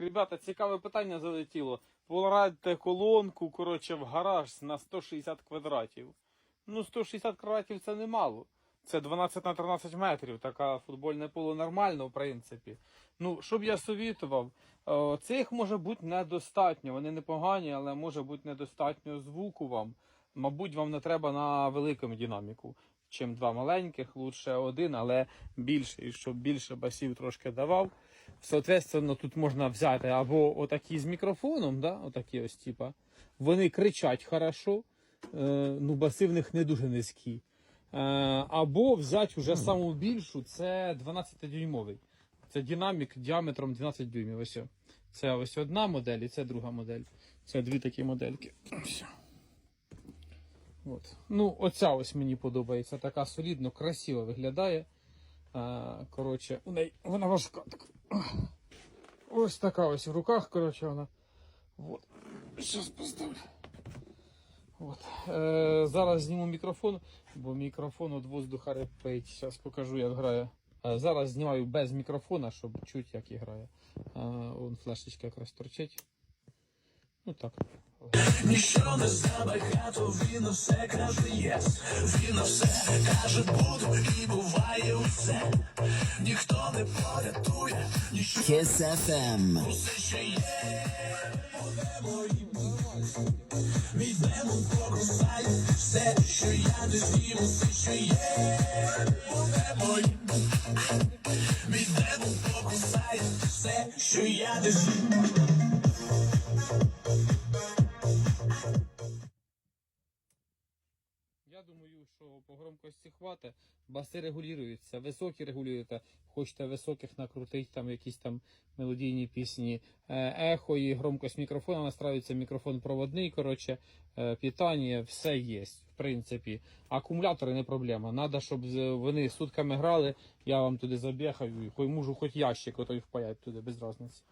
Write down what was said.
ребята, цікаве питання залетіло. Порадьте колонку, коротше, в гараж на 160 квадратів. Ну, 160 квадратів це немало. Це 12 на 13 метрів. Така футбольне поле нормально, в принципі. Ну, щоб я совітував, е, цих може бути недостатньо. Вони непогані, але може бути недостатньо звуку вам. Мабуть, вам не треба на великому динаміку. Чим два маленьких, лучше один, але більший, щоб більше басів трошки давав. Соответственно, тут можна взяти або отакі з мікрофоном, да, отакі ось типа. Вони кричать хорошо, е, ну баси в них не дуже низькі. Е, або взяти вже саму більшу, це 12-дюймовий. Це динамік діаметром 12 дюймів. Ось. Це ось одна модель і це друга модель. Це дві такі модельки. Ось. От. Ну, оця ось мені подобається. Така солідно, красиво виглядає. Коротше, у неї вона важка. Ось така ось в руках, коротше, вона. От. Зараз поставлю. От. Е, зараз зніму мікрофон, бо мікрофон від воздуха репить. Зараз покажу, як грає. Е, зараз знімаю без мікрофона, щоб чути, як і грає. Е, вон флешечка якраз торчить. Ну так. Ніщо не забагато, він все каже єс, він все каже буду і буває усе. Ніхто не порятує, ніщо FM. ще є. Будемо їм мій демон покусає все, що я не з'їм, все, що є. Будемо їм мій демон все, що я не з'їм. Я думаю, що по громкості хватить. Баси регулюються, високі регулюєте. Хочете високих накрутити, там якісь там мелодійні пісні. Е, Ехо і громкость мікрофона настраюється, мікрофон проводний, коротше, е, питання, все є, в принципі. Акумулятори не проблема. Надо, щоб вони сутками грали, я вам туди забігаю, і хой можу хоч ящик отой впаяти туди, без різниці.